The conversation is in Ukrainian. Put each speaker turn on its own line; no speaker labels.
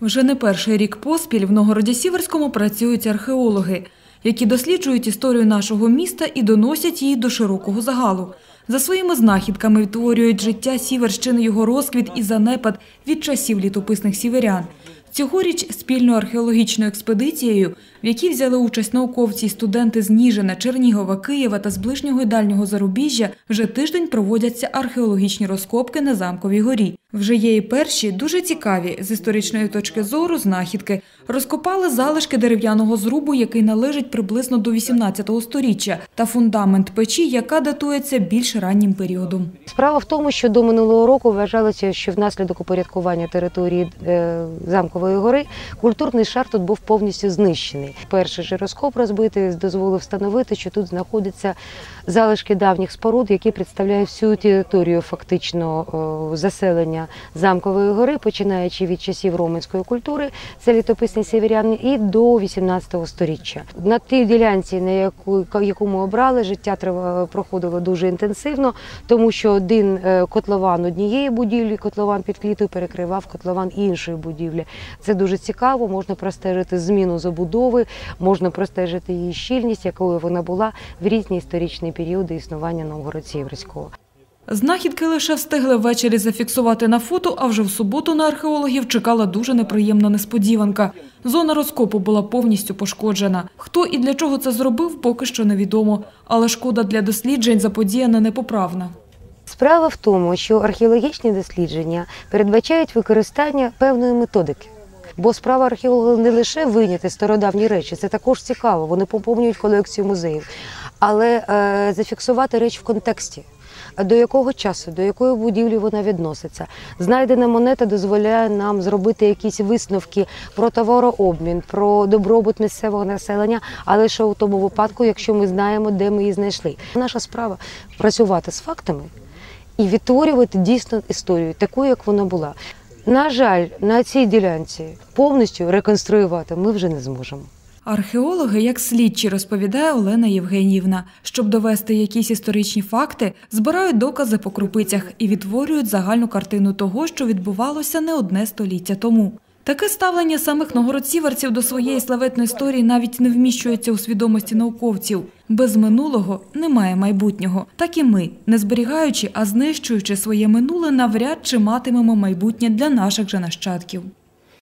Вже не перший рік поспіль в Новгороді Сіверському працюють археологи, які досліджують історію нашого міста і доносять її до широкого загалу. За своїми знахідками відтворюють життя Сіверщини, його розквіт і занепад від часів літописних сіверян. Цьогоріч спільною археологічною експедицією, в якій взяли участь науковці і студенти з Ніжина, Чернігова, Києва та з ближнього і дальнього зарубіжжя, вже тиждень проводяться археологічні розкопки на замковій горі. Вже є і перші, дуже цікаві з історичної точки зору знахідки. Розкопали залишки дерев'яного зрубу, який належить приблизно до 18 століття, та фундамент печі, яка датується більш раннім періодом.
Справа в тому, що до минулого року вважалося, що внаслідок упорядкування території е, замкової гори культурний шар тут був повністю знищений. Перший же розкоп розбитий дозволив встановити, що тут знаходяться залишки давніх споруд, які представляють всю територію фактично заселення замкової гори, починаючи від часів романської культури, це літописні сєвєряни, і до 18 століття. На тій ділянці, на яку яку ми обрали, життя проходило дуже інтенсивно, тому що один е, котлован однієї будівлі, котлован під клітою перекривав котлован іншої будівлі. Це дуже цікаво. Можна простежити зміну забудови, можна простежити її щільність, якою вона була в різні історичні періоди існування Новгород-Сіверського.
Знахідки лише встигли ввечері зафіксувати на фото, а вже в суботу на археологів чекала дуже неприємна несподіванка. Зона розкопу була повністю пошкоджена. Хто і для чого це зробив, поки що невідомо. Але шкода для досліджень заподіяна непоправна.
Справа в тому, що археологічні дослідження передбачають використання певної методики. Бо справа археолога не лише виняти стародавні речі, це також цікаво. Вони поповнюють колекцію музеїв, але е, зафіксувати реч в контексті. До якого часу, до якої будівлі вона відноситься? Знайдена монета дозволяє нам зробити якісь висновки про товарообмін, про добробут місцевого населення, але лише у тому випадку, якщо ми знаємо, де ми її знайшли. Наша справа працювати з фактами і відтворювати дійсно історію, таку, як вона була. На жаль, на цій ділянці повністю реконструювати ми вже не зможемо.
Археологи, як слідчі, розповідає Олена Євгенівна. Щоб довести якісь історичні факти, збирають докази по крупицях і відтворюють загальну картину того, що відбувалося не одне століття тому. Таке ставлення самих новгородсіверців до своєї славетної історії навіть не вміщується у свідомості науковців. Без минулого немає майбутнього. Так і ми, не зберігаючи, а знищуючи своє минуле, навряд чи матимемо майбутнє для наших же нащадків.